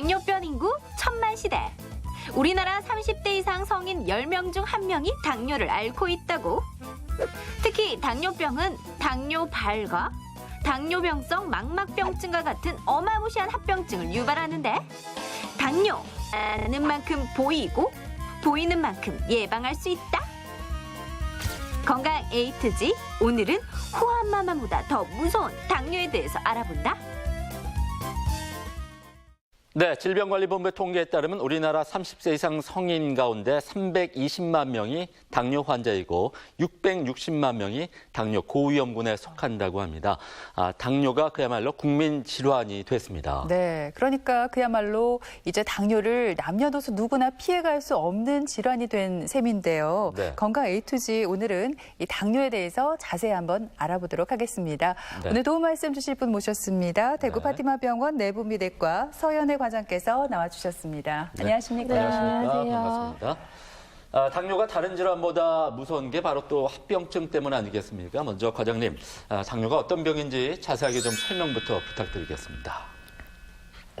당뇨병 인구 천만 시대. 우리나라 30대 이상 성인 10명 중 1명이 당뇨를 앓고 있다고. 특히 당뇨병은 당뇨 발과 당뇨병성 망막병증과 같은 어마무시한 합병증을 유발하는데 당뇨 아는 만큼 보이고 보이는 만큼 예방할 수 있다. 건강 에이트지 오늘은 호환마마보다 더 무서운 당뇨에 대해서 알아본다. 네, 질병관리본부의 통계에 따르면 우리나라 30세 이상 성인 가운데 320만 명이 당뇨 환자이고 660만 명이 당뇨 고위험군에 속한다고 합니다. 아, 당뇨가 그야말로 국민 질환이 됐습니다. 네, 그러니까 그야말로 이제 당뇨를 남녀노소 누구나 피해갈 수 없는 질환이 된 셈인데요. 네. 건강 A to G 오늘은 이 당뇨에 대해서 자세히 한번 알아보도록 하겠습니다. 네. 오늘 도움 말씀 주실 분 모셨습니다. 대구 네. 파티마 병원 내분비내과 서연혜 과장께서 나와주셨습니다. 네. 안녕하십니까? 안녕하십니까? 안녕하세요. 반갑습니다. 아, 당뇨가 다른 질환보다 무서운 게 바로 또 합병증 때문 아니겠습니까? 먼저 과장님, 아, 당뇨가 어떤 병인지 자세하게 좀 설명부터 부탁드리겠습니다.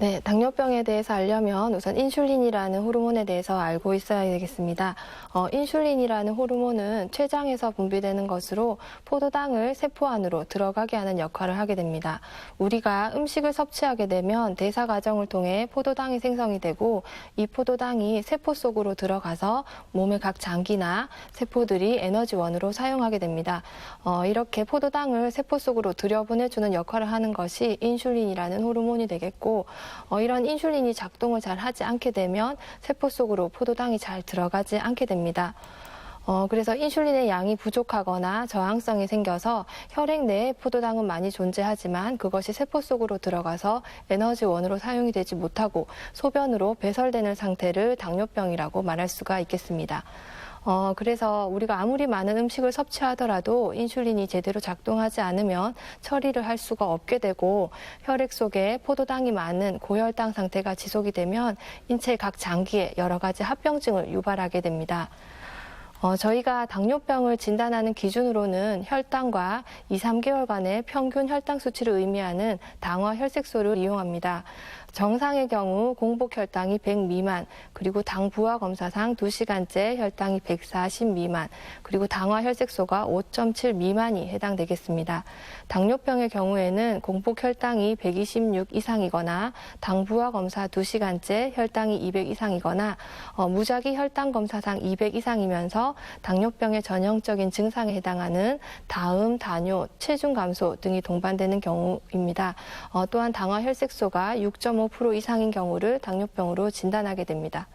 네, 당뇨병에 대해서 알려면 우선 인슐린이라는 호르몬에 대해서 알고 있어야 되겠습니다. 어, 인슐린이라는 호르몬은 췌장에서 분비되는 것으로 포도당을 세포 안으로 들어가게 하는 역할을 하게 됩니다. 우리가 음식을 섭취하게 되면 대사 과정을 통해 포도당이 생성이 되고 이 포도당이 세포 속으로 들어가서 몸의 각 장기나 세포들이 에너지원으로 사용하게 됩니다. 어, 이렇게 포도당을 세포 속으로 들여보내주는 역할을 하는 것이 인슐린이라는 호르몬이 되겠고 어, 이런 인슐린이 작동을 잘 하지 않게 되면 세포 속으로 포도당이 잘 들어가지 않게 됩니다. 어, 그래서 인슐린의 양이 부족하거나 저항성이 생겨서 혈액 내에 포도당은 많이 존재하지만 그것이 세포 속으로 들어가서 에너지원으로 사용이 되지 못하고 소변으로 배설되는 상태를 당뇨병이라고 말할 수가 있겠습니다. 어, 그래서 우리가 아무리 많은 음식을 섭취하더라도 인슐린이 제대로 작동하지 않으면 처리를 할 수가 없게 되고 혈액 속에 포도당이 많은 고혈당 상태가 지속이 되면 인체 각 장기에 여러 가지 합병증을 유발하게 됩니다. 어, 저희가 당뇨병을 진단하는 기준으로는 혈당과 2, 3개월간의 평균 혈당 수치를 의미하는 당화 혈색소를 이용합니다. 정상의 경우 공복 혈당이 100 미만, 그리고 당 부하 검사상 2시간째 혈당이 140 미만, 그리고 당화 혈색소가 5.7 미만이 해당되겠습니다. 당뇨병의 경우에는 공복 혈당이 126 이상이거나 당 부하 검사 2시간째 혈당이 200 이상이거나 어, 무작위 혈당 검사상 200 이상이면서 당뇨병의 전형적인 증상에 해당하는 다음, 다뇨, 체중 감소 등이 동반되는 경우입니다. 어, 또한 당화 혈색소가 6.5% 이상인 경우를 당뇨병으로 진단하게 됩니다.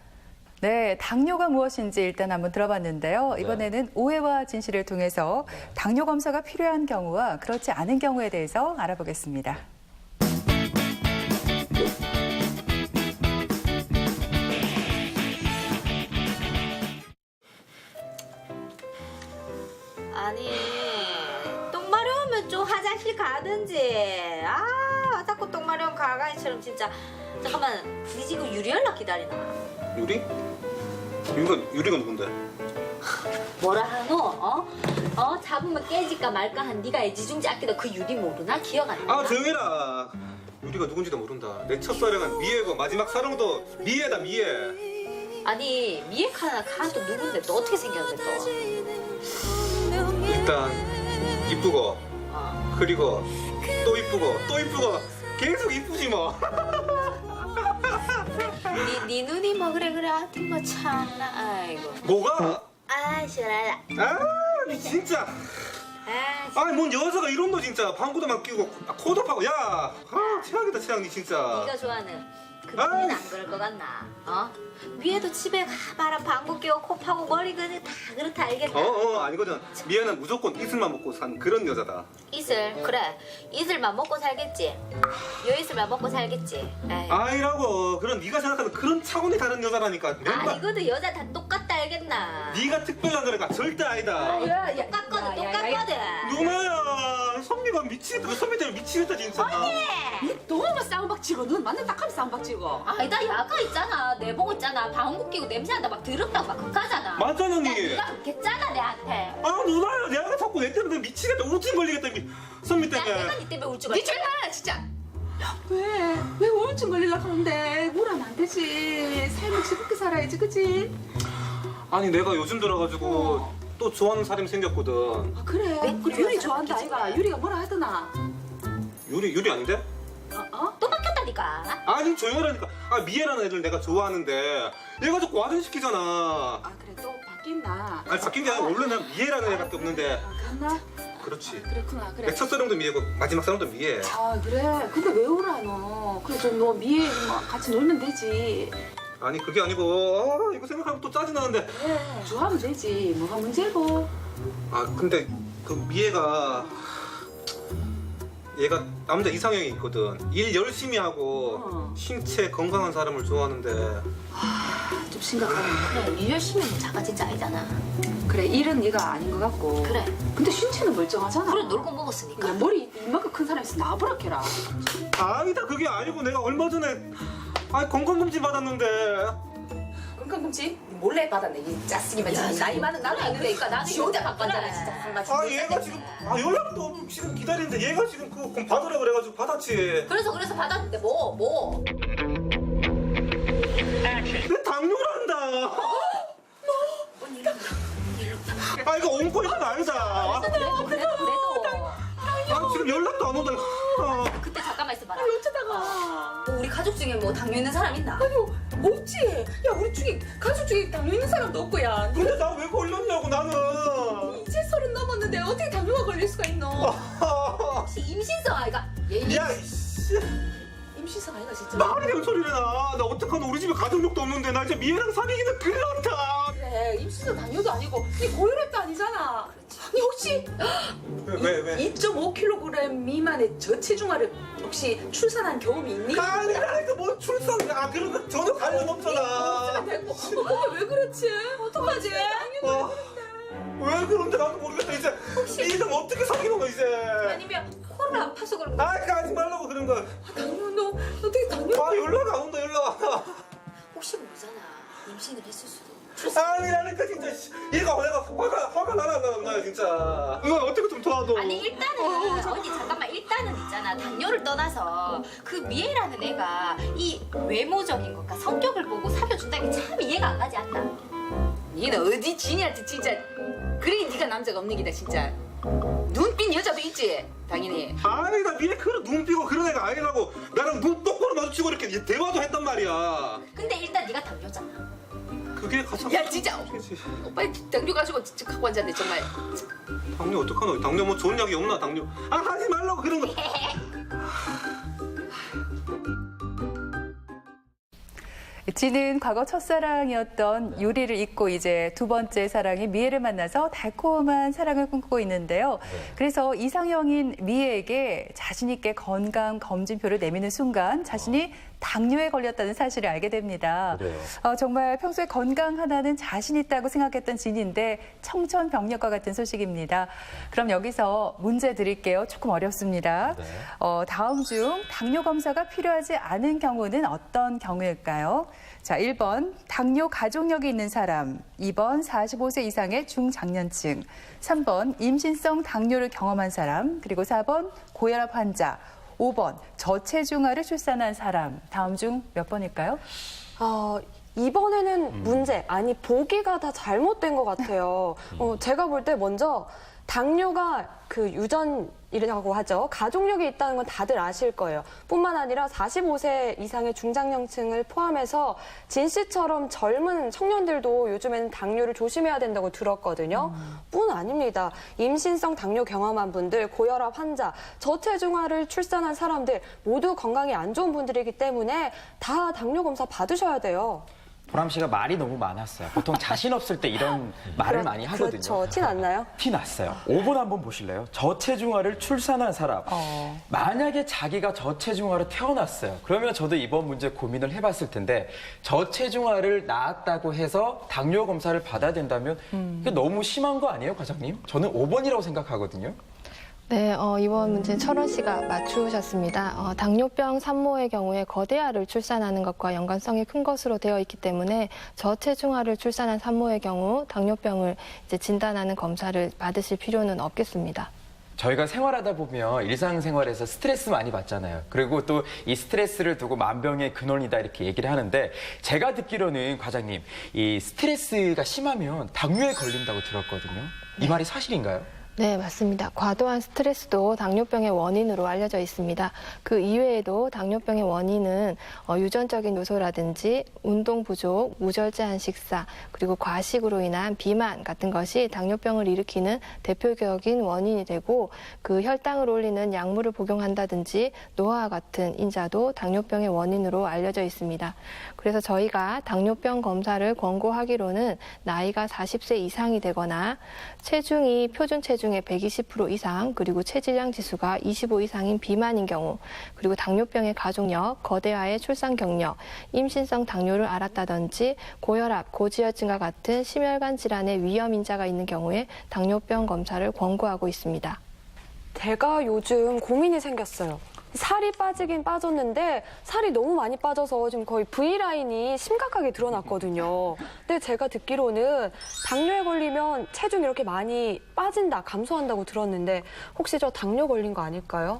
네, 당뇨가 무엇인지 일단 한번 들어봤는데요. 이번에는 오해와 진실을 통해서 당뇨 검사가 필요한 경우와 그렇지 않은 경우에 대해서 알아보겠습니다. 아니 똥 마려우면 좀 화장실 가든지 아 자꾸 똥 마려운 가가이처럼 진짜 잠깐만 니 지금 유리 연락 기다리나 유리? 유리가 유리가 누군데? 뭐라 하노 어? 어 잡으면 깨질까 말까 한 네가 애지중지 아끼던 그 유리 모르나 기억 안 나? 아 조용해라. 유리가 누군지도 모른다. 내 첫사랑은 미애고 마지막 사랑도 미애다 미애. 아니 미에카나 가또 누군데 또 어떻게 생겼는데 또 일단 이쁘고 어. 그리고 또 이쁘고 또 이쁘고 계속 이쁘지 뭐. 니, 니 눈이 뭐 그래 그래 하여튼 뭐 참나 아이고 뭐가? 아 시원하다 아 진짜. 아 아니 뭔 여자가 이런 거 진짜 방구도 막 끼고 아, 코도 파고 야. 아 최악이다 최악 니 진짜. 네가 좋아하는 그 아이. 분은 안 그럴 것 같나? 어? 위에도 집에 가봐라 방구 끼고 코 파고 머리 그네 다 그렇다 알겠다. 어어 아니거든. 미애는 무조건 이슬만 먹고 산 그런 여자다. 이슬 그래 이슬만 먹고 살겠지. 요 이슬만 먹고 살겠지. 에이. 아니라고 그런 네가 생각하는 그런 차원이 다른 여자라니까. 맨날 아니거든 여자 다 똑같 다 알겠나? 네가 특별한 거니까 절대 아니다. 똑같거든 똑같거든. 누나야, 선미가 미치겠다. 그 선미 때문에 미치겠다 진짜. 너무 싸움박 치고 눈 맞는 딱하면 싸움박 치고 아니다 야가 있잖아 내복 있잖아 방구 끼고 냄새난다 막 더럽다고 막 그까잖아. 맞잖아 니. 네가 그랬잖아 내한테. 아 누나야, 내가 자꾸 내 때문에 미치겠다. 우울증 걸리겠다. 이 선미 야 내가 때문에. 니 때문에 울줄 니 알았어. 조용히 하라 진짜 왜? 왜 우울증 걸리려고 하는데 우울하면 안 되지. 삶을 즐겁게 살아야지, 그치? 아니 내가 요즘 들어가지고 또 좋아하는 사람이 생겼거든. 아, 그래. 그 유리 좋아한다, 아이가. 유리가 뭐라 하더나. 유리 유리 아닌데? 어? 어? 또 바뀌었다니까. 아니 조용하라니까. 아 미애라는 애들 내가 좋아하는데 얘가 자꾸 와전시키잖아. 아, 그래. 또 바뀌었나? 아니 바뀐 게 아니라 원래 난 미애라는 애밖에 없는데. 아, 그랬나? 그렇지. 그렇구나, 그래. 내 첫사랑도 미애고 마지막 사랑도 미애. 아, 그래. 근데 왜 우울하노? 그래, 좀너 미애 뭐 같이 놀면 되지. 아니 그게 아니고 아, 이거 생각하면 또 짜증 나는데. 그래. 좋아하면 되지. 뭐가 문제고. 아 근데 그 미애가 얘가 남자 이상형이 있거든. 일 열심히 하고 어. 신체 건강한 사람을 좋아하는데. 좀 심각하네. 그래 일 열심히 하면 자가 진짜 아니잖아. 그래, 일은 네가 아닌 것 같고. 그래. 근데 신체는 멀쩡하잖아. 그래 놀고 먹었으니까. 야, 머리 이만큼 큰 사람 있으면 나보라 캐라. 아니다 그게 아니고 내가 얼마 전에 아 건강검진 받았는데 건강검진 몰래 받았네 이 짜쓰기만 야, 진짜. 나이 많은 나는 안. 그러니까 나는 지 혼자 바꿨잖아, 진짜. 아 얘가 지금 아 연락도 없고 지금 기다리는데 얘가 지금 그거 그럼 받으라 그래가지고 받았지 그래서 그래서 받았는데 뭐 뭐. 내 당뇨란다 아 이거 옹코이는 아니다 그래도 그래도 그래도. 아 지금 연락도 안 온다 아, 그때 잠깐만 있어봐라. 어쩌다가 뭐 우리 가족 중에 뭐 당뇨 있는 사람 있나? 없지. 야 우리 중에 가족 중에 당뇨 있는 사람도 없고 야. 근데 나 왜 걸렸냐고 나는 이제 서른 넘었는데 어떻게 당뇨가 걸릴 수가 있노? 혹시 임신성 아이가? 얘 임- 야 이씨 임신성 아이가 진짜. 말이 되는 소리를 해나 나 어떡하나 우리 집에 가족력도 없는데 나 이제 미애랑 사귀기는 났다 그래 임신성 당뇨도 아니고 이 고혈압도 아니잖아. 니 혹시 왜 왜? 2.5kg 미만의 저체중아를 혹시 출산한 경험이 있니? 아니라니까 뭐 출산 아 그런 거 전혀 관련 없잖아 없으면 됐고. 어, 근데 왜 그렇지? 어떡하지? 어, 왜 그런데 나도 모르겠다 이제 이름 어떻게 사귀는 거야 이제 아니면 코를 아파서 그런 거? 아 하지 말라고 그런 거. 당뇨 너 어떻게 당뇨? 아 연락 안 온다 연락. 혹시 모르잖아. 임신을 했을 수도. 아니라니까 진짜 씨. 얘가 내가 화가 화가 나나 나, 나 진짜. 이거 어떻게 좀 도와줘. 아니 일단은 언니 잠깐만 일단은 있잖아 당뇨를 떠나서 그 미애라는 애가 이 외모적인 것과 성격을 보고 사귀어준다는 게 참 이해가 안 가지 않나? 니는 어디 지니한테 진짜 그래 네가 남자가 없는 기다 진짜 눈빛 여자도 있지 당연히 아니 나 미래 그런 눈 삐고 그런 애가 아니라고 나랑 눈 똑바로 마주치고 이렇게 대화도 했단 말이야. 근데 일단 네가 당뇨잖아. 그게 가장. 야 진짜 그치. 오빠 당뇨 가지고 진짜 갖고 앉았네 정말 당뇨 어떡하노? 당뇨 뭐 좋은 약이 없나 당뇨? 아 하지 말라고 그런 거. 지는 과거 첫사랑이었던 유리를 잊고 이제 두 번째 사랑인 미애를 만나서 달콤한 사랑을 꿈꾸고 있는데요. 그래서 이상형인 미애에게 자신 있게 건강 검진표를 내미는 순간 자신이 당뇨에 걸렸다는 사실을 알게 됩니다. 그래요. 어, 정말 평소에 건강 하나는 자신 있다고 생각했던 진인데 청천벽력과 같은 소식입니다. 그럼 여기서 문제 드릴게요. 조금 어렵습니다. 네. 어, 다음 중 당뇨 검사가 필요하지 않은 경우는 어떤 경우일까요? 자, 1번 당뇨 가족력이 있는 사람, 2번 45세 이상의 중장년층, 3번 임신성 당뇨를 경험한 사람, 그리고 4번 고혈압 환자, 5번 저체중아를 출산한 사람. 다음 중 몇 번일까요? 어, 이번에는 문제, 아니, 보기가 다 잘못된 것 같아요. 어, 제가 볼 때 먼저 당뇨가 그 유전 이라고 하죠. 가족력이 있다는 건 다들 아실 거예요. 뿐만 아니라 45세 이상의 중장년층을 포함해서 진 씨처럼 젊은 청년들도 요즘에는 당뇨를 조심해야 된다고 들었거든요. 뿐 아닙니다. 임신성 당뇨 경험한 분들, 고혈압 환자, 저체중아를 출산한 사람들 모두 건강이 안 좋은 분들이기 때문에 다 당뇨 검사 받으셔야 돼요. 보람 씨가 말이 너무 많았어요. 보통 자신 없을 때 이런 말을 많이 하거든요. 그렇죠. 티 났나요? 티 났어요. 5번 한번 보실래요? 저체중아를 출산한 사람. 어. 만약에 자기가 저체중아로 태어났어요. 그러면 저도 이번 문제 고민을 해봤을 텐데 저체중아를 낳았다고 해서 당뇨 검사를 받아야 된다면 그게 너무 심한 거 아니에요, 과장님? 저는 5번이라고 생각하거든요. 네, 어, 이번 문제는 철원 씨가 맞추셨습니다. 어, 당뇨병 산모의 경우에 거대아를 출산하는 것과 연관성이 큰 것으로 되어 있기 때문에 저체중아를 출산한 산모의 경우 당뇨병을 이제 진단하는 검사를 받으실 필요는 없겠습니다. 저희가 생활하다 보면 일상생활에서 스트레스 많이 받잖아요. 그리고 또 이 스트레스를 두고 만병의 근원이다 이렇게 얘기를 하는데 제가 듣기로는 과장님 이 스트레스가 심하면 당뇨에 걸린다고 들었거든요. 이 말이 사실인가요? 네, 맞습니다. 과도한 스트레스도 당뇨병의 원인으로 알려져 있습니다. 그 이외에도 당뇨병의 원인은 어, 유전적인 요소라든지 운동 부족, 무절제한 식사, 그리고 과식으로 인한 비만 같은 것이 당뇨병을 일으키는 대표적인 원인이 되고 그 혈당을 올리는 약물을 복용한다든지 노화와 같은 인자도 당뇨병의 원인으로 알려져 있습니다. 그래서 저희가 당뇨병 검사를 권고하기로는 나이가 40세 이상이 되거나 체중이 표준 체중의 120% 이상 그리고 체질량 지수가 25 이상인 비만인 경우 그리고 당뇨병의 가족력, 거대화의 출산 경력, 임신성 당뇨를 앓았다든지 고혈압, 고지혈증과 같은 심혈관 질환의 위험 인자가 있는 경우에 당뇨병 검사를 권고하고 있습니다. 제가 요즘 고민이 생겼어요. 살이 빠지긴 빠졌는데 살이 너무 많이 빠져서 지금 거의 V라인이 심각하게 드러났거든요. 근데 제가 듣기로는 당뇨에 걸리면 체중이 이렇게 많이 빠진다, 감소한다고 들었는데 혹시 저 당뇨 걸린 거 아닐까요?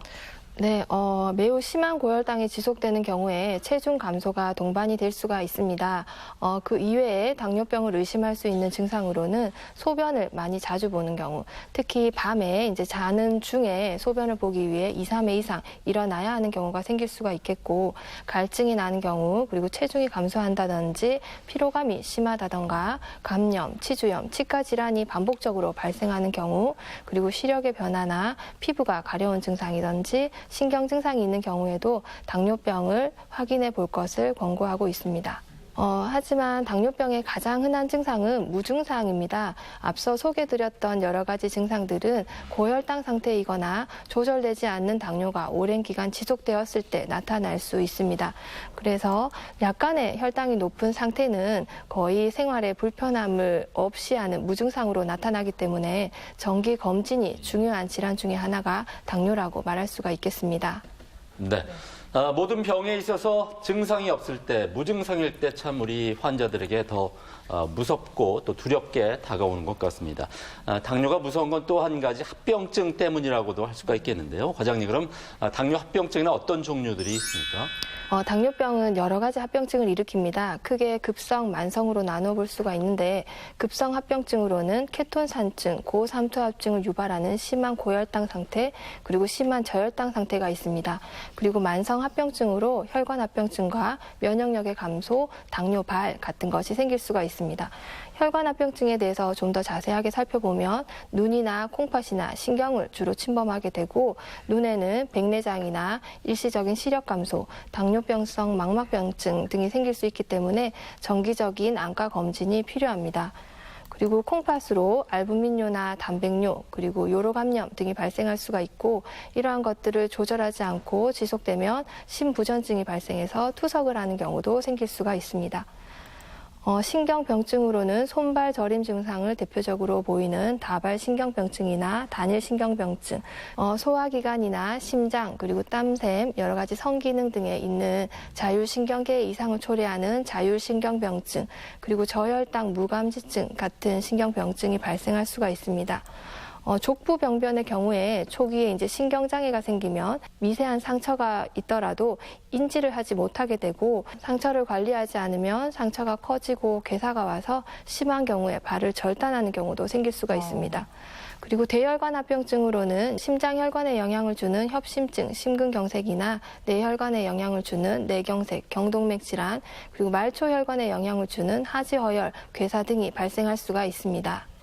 네, 어, 매우 심한 고혈당이 지속되는 경우에 체중 감소가 동반이 될 수가 있습니다. 어, 그 이외에 당뇨병을 의심할 수 있는 증상으로는 소변을 많이 자주 보는 경우, 특히 밤에 이제 자는 중에 소변을 보기 위해 2, 3회 이상 일어나야 하는 경우가 생길 수가 있겠고, 갈증이 나는 경우, 그리고 체중이 감소한다든지 피로감이 심하다던가 감염, 치주염, 치과 질환이 반복적으로 발생하는 경우, 그리고 시력의 변화나 피부가 가려운 증상이든지 신경 증상이 있는 경우에도 당뇨병을 확인해 볼 것을 권고하고 있습니다. 어, 하지만 당뇨병의 가장 흔한 증상은 무증상입니다. 앞서 소개드렸던 여러 가지 증상들은 고혈당 상태이거나 조절되지 않는 당뇨가 오랜 기간 지속되었을 때 나타날 수 있습니다. 그래서 약간의 혈당이 높은 상태는 거의 생활에 불편함을 없이 하는 무증상으로 나타나기 때문에 정기 검진이 중요한 질환 중에 하나가 당뇨라고 말할 수가 있겠습니다. 네. 아, 모든 병에 있어서 증상이 없을 때, 무증상일 때 참 우리 환자들에게 더 어, 무섭고 또 두렵게 다가오는 것 같습니다. 아, 당뇨가 무서운 건 또 한 가지 합병증 때문이라고도 할 수가 있겠는데요. 과장님, 그럼 아, 당뇨 합병증에는 어떤 종류들이 있습니까? 어, 당뇨병은 여러 가지 합병증을 일으킵니다. 크게 급성, 만성으로 나눠볼 수가 있는데 급성 합병증으로는 케톤산증, 고삼투압증을 유발하는 심한 고혈당 상태, 그리고 심한 저혈당 상태가 있습니다. 그리고 만성 합병증으로 혈관 합병증과 면역력의 감소, 당뇨발 같은 것이 생길 수가 있습니다. 혈관 합병증에 대해서 좀 더 자세하게 살펴보면 눈이나 콩팥이나 신경을 주로 침범하게 되고 눈에는 백내장이나 일시적인 시력 감소, 당뇨병성 망막병증 등이 생길 수 있기 때문에 정기적인 안과 검진이 필요합니다. 그리고 콩팥으로 알부민뇨나 단백뇨 그리고 요로 감염 등이 발생할 수가 있고 이러한 것들을 조절하지 않고 지속되면 심부전증이 발생해서 투석을 하는 경우도 생길 수가 있습니다. 어, 신경병증으로는 손발 저림 증상을 대표적으로 보이는 다발 신경병증이나 단일 신경병증, 어, 소화기관이나 심장 그리고 땀샘 여러 가지 성기능 등에 있는 자율신경계 이상을 초래하는 자율신경병증 그리고 저혈당 무감지증 같은 신경병증이 발생할 수가 있습니다. 어, 족부 병변의 경우에 초기에 이제 신경장애가 생기면 미세한 상처가 있더라도 인지를 하지 못하게 되고 상처를 관리하지 않으면 상처가 커지고 괴사가 와서 심한 경우에 발을 절단하는 경우도 생길 수가 있습니다. 그리고 대혈관 합병증으로는 심장혈관에 영향을 주는 협심증, 심근경색이나 뇌혈관에 영향을 주는 뇌경색, 경동맥 질환, 그리고 말초혈관에 영향을 주는 하지허열, 괴사 등이 발생할 수가 있습니다.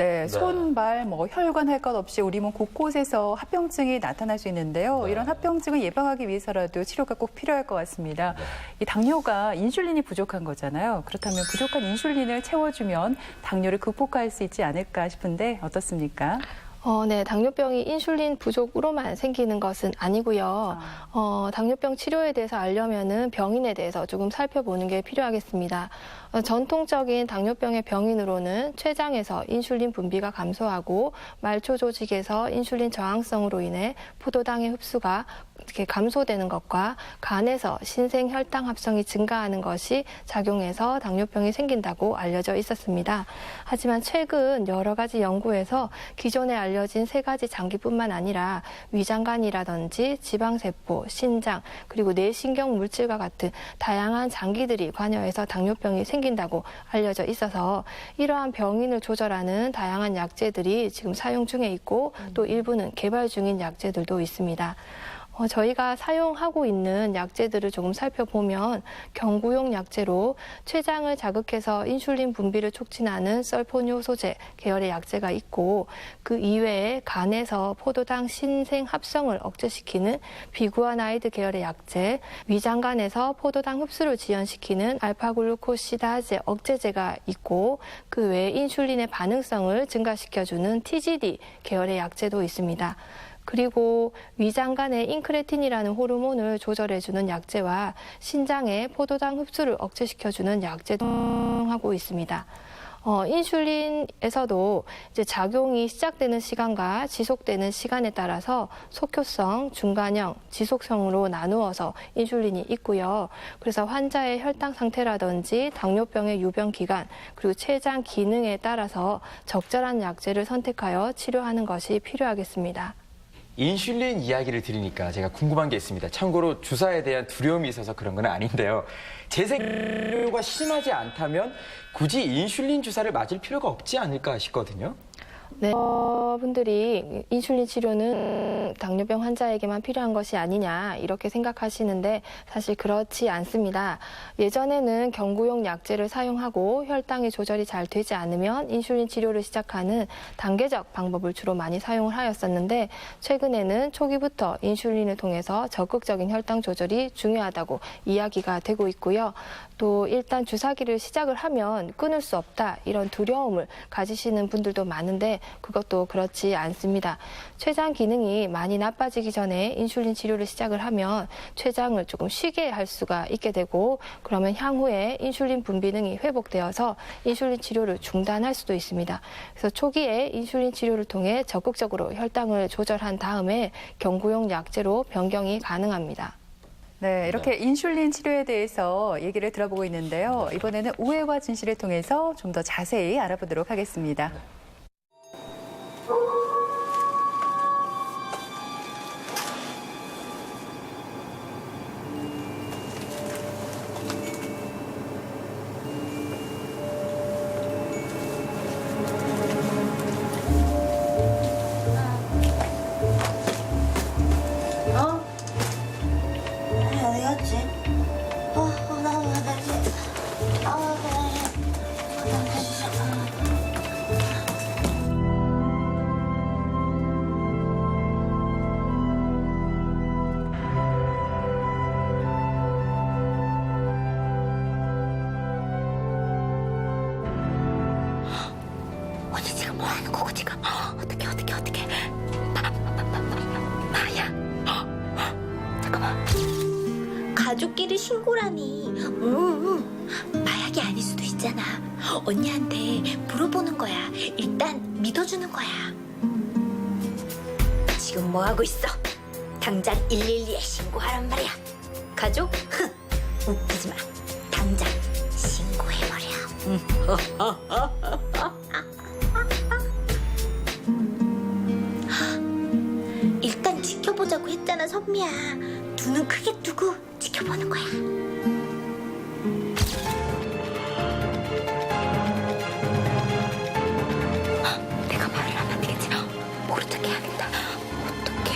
네, 손, 발, 뭐 혈관 할 것 없이 우리 몸 곳곳에서 합병증이 나타날 수 있는데요. 네. 이런 합병증을 예방하기 위해서라도 치료가 꼭 필요할 것 같습니다. 이 당뇨가 인슐린이 부족한 거잖아요. 그렇다면 부족한 인슐린을 채워주면 당뇨를 극복할 수 있지 않을까 싶은데 어떻습니까? 어, 네, 당뇨병이 인슐린 부족으로만 생기는 것은 아니고요. 어, 당뇨병 치료에 대해서 알려면은 병인에 대해서 조금 살펴보는 게 필요하겠습니다. 어, 전통적인 당뇨병의 병인으로는 췌장에서 인슐린 분비가 감소하고 말초 조직에서 인슐린 저항성으로 인해 포도당의 흡수가 이렇게 감소되는 것과 간에서 신생 혈당 합성이 증가하는 것이 작용해서 당뇨병이 생긴다고 알려져 있었습니다. 하지만 최근 여러 가지 연구에서 기존에 알려진 세 가지 장기뿐만 아니라 위장관이라든지 지방세포, 신장, 그리고 뇌신경 물질과 같은 다양한 장기들이 관여해서 당뇨병이 생긴다고 알려져 있어서 이러한 병인을 조절하는 다양한 약제들이 지금 사용 중에 있고 또 일부는 개발 중인 약제들도 있습니다. 어, 저희가 사용하고 있는 약제들을 조금 살펴보면 경구용 약제로 췌장을 자극해서 인슐린 분비를 촉진하는 썰포뇨소제 계열의 약제가 있고 그 이외에 간에서 포도당 신생 합성을 억제시키는 비구아나이드 계열의 약제, 위장간에서 포도당 흡수를 지연시키는 알파글루코시다제 억제제가 있고 그 외에 인슐린의 반응성을 증가시켜주는 TGD 계열의 약제도 있습니다. 그리고 위장 간의 인크레틴이라는 호르몬을 조절해주는 약제와 신장의 포도당 흡수를 억제시켜주는 약제도 하고 있습니다. 어, 인슐린에서도 이제 작용이 시작되는 시간과 지속되는 시간에 따라서 속효성, 중간형, 지속성으로 나누어서 인슐린이 있고요. 그래서 환자의 혈당 상태라든지 당뇨병의 유병 기간, 그리고 췌장 기능에 따라서 적절한 약제를 선택하여 치료하는 것이 필요하겠습니다. 인슐린 이야기를 들으니까 제가 궁금한 게 있습니다. 참고로 주사에 대한 두려움이 있어서 그런 건 아닌데요. 재생료가 심하지 않다면 굳이 인슐린 주사를 맞을 필요가 없지 않을까 싶거든요. 네. 어, 분들이 인슐린 치료는 당뇨병 환자에게만 필요한 것이 아니냐 이렇게 생각하시는데 사실 그렇지 않습니다. 예전에는 경구용 약제를 사용하고 혈당이 조절이 잘 되지 않으면 인슐린 치료를 시작하는 단계적 방법을 주로 많이 사용을 하였었는데 최근에는 초기부터 인슐린을 통해서 적극적인 혈당 조절이 중요하다고 이야기가 되고 있고요. 또 일단 주사기를 시작을 하면 끊을 수 없다 이런 두려움을 가지시는 분들도 많은데 그것도 그렇지 않습니다. 췌장 기능이 많이 나빠지기 전에 인슐린 치료를 시작을 하면 췌장을 조금 쉬게 할 수가 있게 되고 그러면 향후에 인슐린 분비능이 회복되어서 인슐린 치료를 중단할 수도 있습니다. 그래서 초기에 인슐린 치료를 통해 적극적으로 혈당을 조절한 다음에 경구용 약제로 변경이 가능합니다. 네, 이렇게 인슐린 치료에 대해서 얘기를 들어보고 있는데요. 이번에는 우회와 진실을 통해서 좀 더 자세히 알아보도록 하겠습니다. 가족끼리 신고라니. 응, 응. 마약이 아닐 수도 있잖아. 언니한테 물어보는 거야. 일단 믿어주는 거야. 지금 뭐 하고 있어? 당장 112에 신고하란 말이야. 가족? 흥, 웃기지 마. 당장 신고해버려. 일단 지켜보자고 했잖아, 선미야. 두 눈 크게 뜨고 지켜보는 거야. 내가 말을 하면 안 되겠지. 모르게 해야겠다. 어떡해.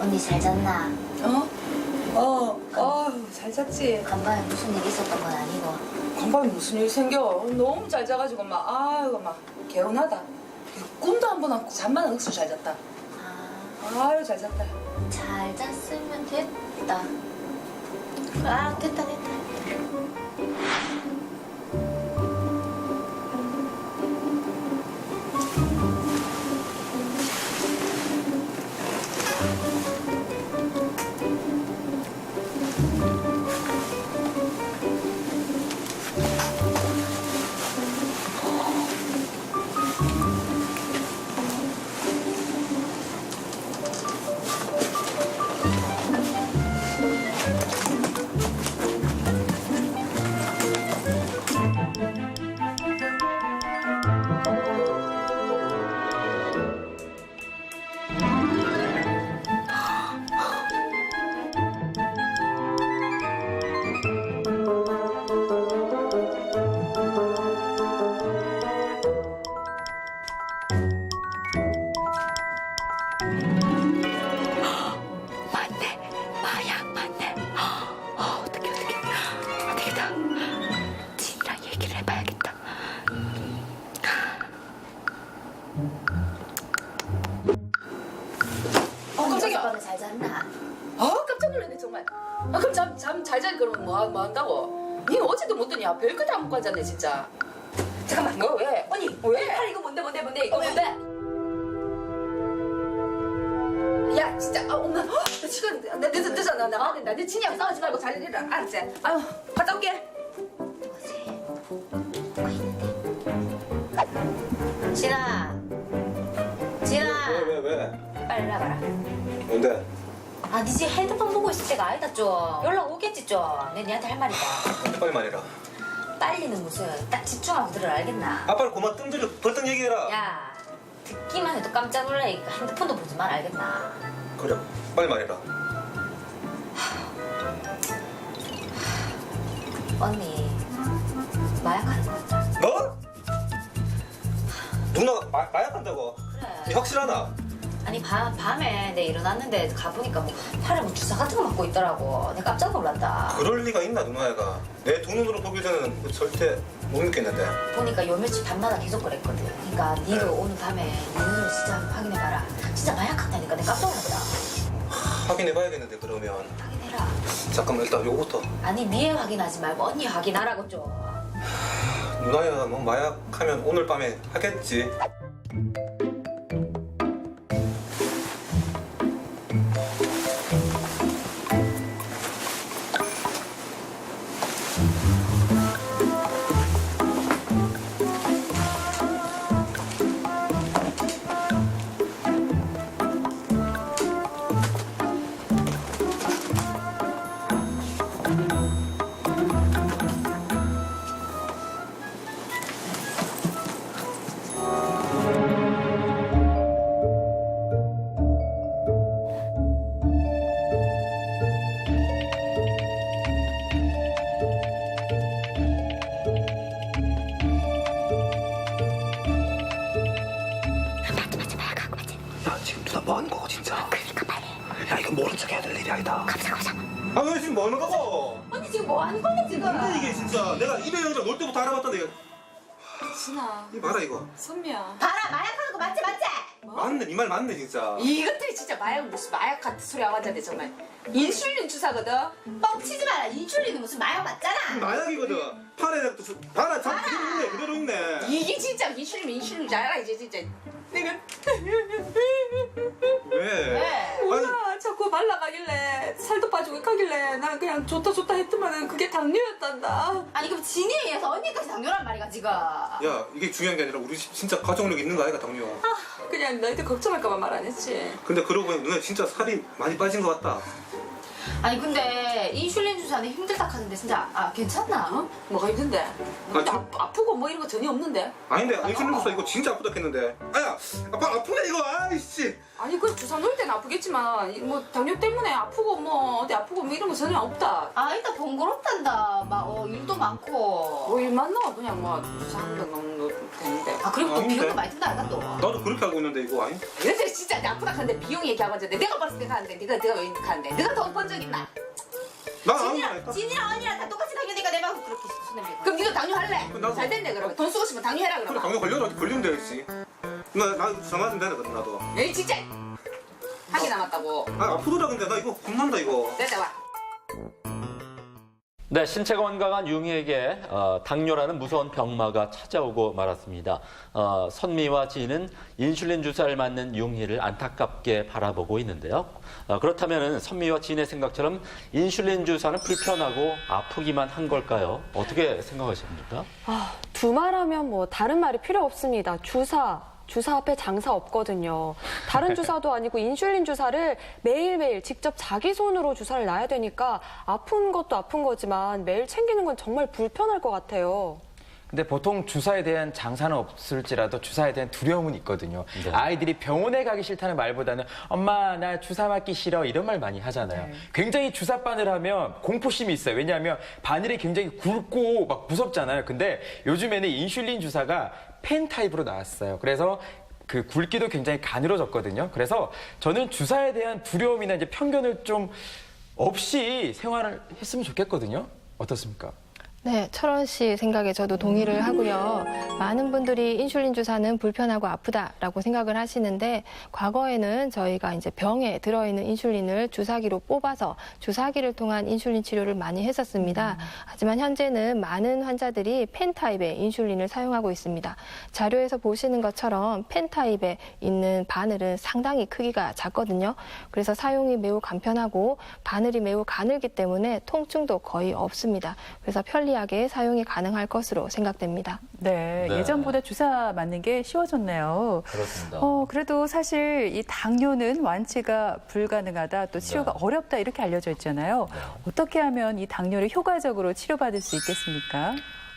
언니 잘 잤나? 어? 어, 어, 잘 잤지. 간밤에 무슨 일 있었던 건 아니고. 간밤에 무슨 일 생겨? 너무 잘 자가지고 막, 아이고, 막, 개운하다. 꿈도 한번안 꾸고 잠만 억수 잘 잤다. 아, 아유, 잘 잤다. 잘 잤으면 됐다. 아, 됐다, 됐다. 먹고 앉았네 진짜. 잠깐만 너 왜? 언니 왜? 팔 이거 뭔데 뭔데 뭔데 이거 어, 뭔데? 야 진짜 아 엄마 나 지금 나 늦어 나 나가야 된다. 내 진이랑 싸우지 말고 잘 일해라. 알았지? 아유 갔다 올게. 진아 진아 왜, 왜, 왜? 빨리 나가라 뭔데? 아, 니 지금 핸드폰 보고 있을 때가 아니다, 좀. 연락 오겠지, 좀. 내 니한테 할 말이다. 빨리 말해라. 빨리는 무슨, 딱 집중하고 들으라, 알겠나? 아빠를 고마 뜸들여 벌떡 얘기해라. 야, 듣기만 해도 깜짝 놀라니까 핸드폰도 보지 말, 알겠나? 그래, 빨리 말해라. 언니, 마약하는 거 같다. 뭐? 누나가 마, 마약한다고? 그래. 확실하나? 아니, 밤, 밤에 내 일어났는데 가보니까 뭐 팔에 뭐 주사 같은 거 맞고 있더라고. 내가 깜짝 놀랐다. 그럴 리가 있나 누나애가? 내 두 눈으로 보기 전에는 그 절대 못 믿겠는데. 보니까 요 며칠 밤마다 계속 그랬거든. 그러니까 니도 오늘 밤에 네 눈으로 진짜 확인해봐라. 진짜 마약한다니까 내가 깜짝 놀랐다. 확인해봐야겠는데 그러면. 확인해라. 잠깐만 일단 요거부터. 아니 니에 확인하지 말고 언니 확인하라고 좀. 누나야 뭐 마약하면 오늘 밤에 하겠지. 나 뭐 하는 거고 진짜? 그러니까 빨리. 야 이거 모른 척 해야 될 일이 아니다. 갑자기 가자. 아왜 지금 뭐 하는 거고? 언니 지금 뭐 하는 건데 지금? 근데 이게 진짜 내가 입에 영장 놀 때부터 알아봤던데 이거. 진아 이 봐라 이거. 선미야. 봐라 마약하는 거 맞지 맞지? 맞네 네말 맞네 진짜. 이것들이 진짜 마약 무슨 마약 같은 소리 하고 앉았네 정말. 인슐린 주사거든. 뻥치지 마라 인슐린은 무슨 마약 맞잖아. 마약이거든. 팔에 또 저- 봐라 참 그대로 있네 그대로 있네. 이게 진짜 인슐린 인슐린 줄 알아 이제 진짜. 내가 왜? 아니 몰라 자꾸 말라가길래 살도 빠지고 가길래 난 그냥 좋다 좋다 했더만은 그게 당뇨였단다. 아니 그럼 진이에 의해서 언니까지 당뇨란 말이가 지금. 야 이게 중요한 게 아니라 우리 집 진짜 가족력 있는 거 아이가 당뇨. 그냥 너희들 걱정할까봐 말 안 했지. 근데 그러고 보니 누나 진짜 살이 많이 빠진 것 같다. 아니 근데 인슐린 주사는 힘들다 하는데 진짜 아 괜찮나? 어? 뭐가 힘든데? 근데 아, 아, 아프고 뭐 이런 거 전혀 없는데? 아닌데 인슐린 주사 이거 진짜 아프다 했는데. 아야 아빠 아프네 이거 아이씨. 아니 그 주사 놓을 때는 아프겠지만 이 뭐 당뇨 때문에 아프고 뭐 어디 아프고 뭐 이런 거 전혀 없다. 아 일단 번거롭단다. 막 어, 일도 많고. 뭐 일만 나와 그냥 뭐 주사 한병 되는데. 아 그리고 또 아닌데. 비용도 많이 든다 알까 또. 나도 그렇게 알고 있는데 이거 아니? 얘들 진짜 나쁘다 하는데 비용 얘기하고 앉았는데 내가 봤을 때 하는데 네가 네가 왜 하는데 네가 돈 번 적 있나? 나 아무 말 진이랑 했다. 진이랑 언니랑 다 똑같이 당뇨니까 내 말고 그렇게 손해보고. 그럼 니도 당뇨 할래? 나도. 잘 됐네 그러면 돈 쓰고 싶으면 당뇨 해라 그래 그러면. 당뇨 걸려도 걸리면 되겠지. 나나 되나 그럼 나도. 에이 진짜 한개 남았다고. 아 아프더라 근데 나 이거 겁난다 이거. 됐다 와. 네, 신체 건강한 융희에게 어, 당뇨라는 무서운 병마가 찾아오고 말았습니다. 어, 선미와 지인은 인슐린 주사를 맞는 융희를 안타깝게 바라보고 있는데요. 어, 그렇다면 선미와 지인의 생각처럼 인슐린 주사는 불편하고 아프기만 한 걸까요? 어떻게 생각하십니까? 아, 두말하면 뭐 다른 말이 필요 없습니다. 주사. 주사 앞에 장사 없거든요. 다른 주사도 아니고 인슐린 주사를 매일매일 직접 자기 손으로 주사를 놔야 되니까 아픈 것도 아픈 거지만 매일 챙기는 건 정말 불편할 것 같아요. 근데 보통 주사에 대한 장사는 없을지라도 주사에 대한 두려움은 있거든요. 네. 아이들이 병원에 가기 싫다는 말보다는 엄마 나 주사 맞기 싫어 이런 말 많이 하잖아요. 굉장히 주사 바늘 하면 공포심이 있어요. 왜냐하면 바늘이 굉장히 굵고 막 무섭잖아요. 근데 요즘에는 인슐린 주사가 펜 타입으로 나왔어요. 그래서 그 굵기도 굉장히 가늘어졌거든요. 그래서 저는 주사에 대한 두려움이나 이제 편견을 좀 없이 생활을 했으면 좋겠거든요. 어떻습니까? 네, 철원 씨 생각에 저도 동의를 하고요. 많은 분들이 인슐린 주사는 불편하고 아프다라고 생각을 하시는데 과거에는 저희가 이제 병에 들어있는 인슐린을 주사기로 뽑아서 주사기를 통한 인슐린 치료를 많이 했었습니다. 하지만 현재는 많은 환자들이 펜 타입의 인슐린을 사용하고 있습니다. 자료에서 보시는 것처럼 펜 타입에 있는 바늘은 상당히 크기가 작거든요. 그래서 사용이 매우 간편하고 바늘이 매우 가늘기 때문에 통증도 거의 없습니다. 그래서 편리 하게 사용이 가능할 것으로 생각됩니다. 네, 네. 예전보다 주사 맞는 게 쉬워졌네요. 그렇습니다. 어, 그래도 사실 이 당뇨는 완치가 불가능하다, 또 치료가 네. 어렵다 이렇게 알려져 있잖아요. 어떻게 하면 이 당뇨를 효과적으로 치료받을 수 있겠습니까?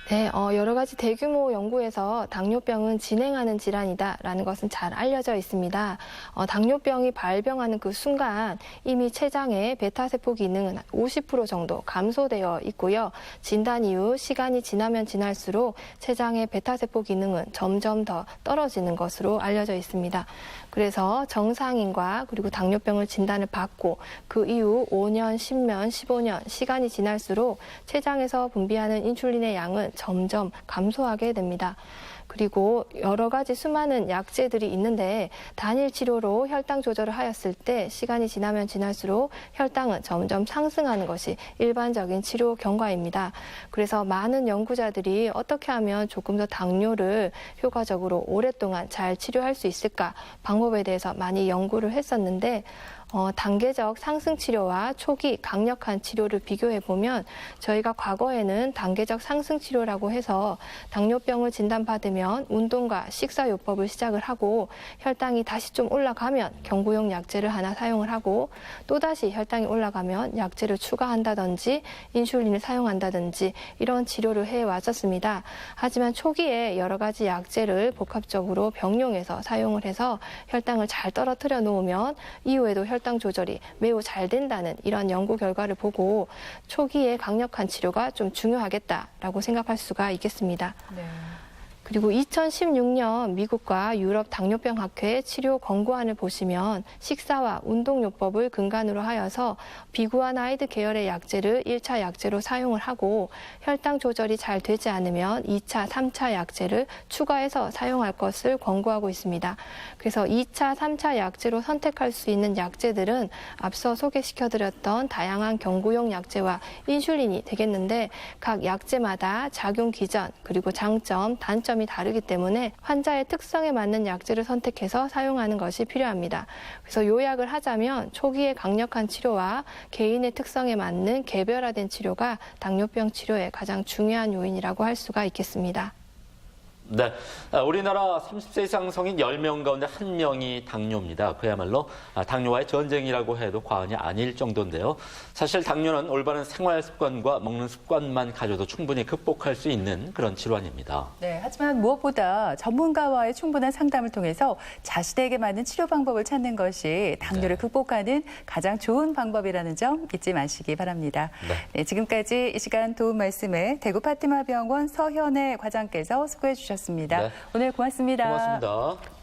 네, 어, 여러 가지 대규모 연구에서 당뇨병은 진행하는 질환이다라는 것은 잘 알려져 있습니다. 어, 당뇨병이 발병하는 그 순간 이미 췌장의 베타세포 기능은 50% 정도 감소되어 있고요. 진단 이후 시간이 지나면 지날수록 췌장의 베타세포 기능은 점점 더 떨어지는 것으로 알려져 있습니다. 그래서 정상인과 그리고 당뇨병을 진단을 받고 그 이후 5년, 10년, 15년 시간이 지날수록 췌장에서 분비하는 인슐린의 양은 점점 감소하게 됩니다. 그리고 여러 가지 수많은 약제들이 있는데 단일 치료로 혈당 조절을 하였을 때 시간이 지나면 지날수록 혈당은 점점 상승하는 것이 일반적인 치료 경과입니다. 그래서 많은 연구자들이 어떻게 하면 조금 더 당뇨를 효과적으로 오랫동안 잘 치료할 수 있을까 방법에 대해서 많이 연구를 했었는데 어, 단계적 상승 치료와 초기 강력한 치료를 비교해 보면 저희가 과거에는 단계적 상승 치료라고 해서 당뇨병을 진단받으면 운동과 식사 요법을 시작을 하고 혈당이 다시 좀 올라가면 경구용 약제를 하나 사용을 하고 또다시 혈당이 올라가면 약제를 추가한다든지 인슐린을 사용한다든지 이런 치료를 해 왔었습니다. 하지만 초기에 여러 가지 약제를 복합적으로 병용해서 사용을 해서 혈당을 잘 떨어뜨려 놓으면 이후에도 혈당 조절이 매우 잘 된다는 이런 연구 결과를 보고 초기에 강력한 치료가 좀 중요하겠다라고 생각할 수가 있겠습니다. 네. 그리고 2016년 미국과 유럽 당뇨병 학회 치료 권고안을 보시면 식사와 운동요법을 근간으로 하여서 비구아나이드 계열의 약제를 1차 약제로 사용을 하고 혈당 조절이 잘 되지 않으면 2차, 3차 약제를 추가해서 사용할 것을 권고하고 있습니다. 그래서 2차, 3차 약제로 선택할 수 있는 약제들은 앞서 소개시켜드렸던 다양한 경구용 약제와 인슐린이 되겠는데 각 약제마다 작용 기전 그리고 장점, 단점이 다르기 때문에 환자의 특성에 맞는 약제를 선택해서 사용하는 것이 필요합니다. 그래서 요약을 하자면 초기의 강력한 치료와 개인의 특성에 맞는 개별화된 치료가 당뇨병 치료의 가장 중요한 요인이라고 할 수가 있겠습니다. 네. 아, 우리나라 30세 이상 성인 10명 가운데 1명이 당뇨입니다. 그야말로 아, 당뇨와의 전쟁이라고 해도 과언이 아닐 정도인데요. 사실 당뇨는 올바른 생활 습관과 먹는 습관만 가져도 충분히 극복할 수 있는 그런 질환입니다. 네, 하지만 무엇보다 전문가와의 충분한 상담을 통해서 자신에게 맞는 치료 방법을 찾는 것이 당뇨를 네. 극복하는 가장 좋은 방법이라는 점 잊지 마시기 바랍니다. 네. 네, 지금까지 이 시간 도움 말씀에 대구 파티마 병원 서현애 과장께서 수고해 주셨습니다. 네. 오늘 고맙습니다. 고맙습니다.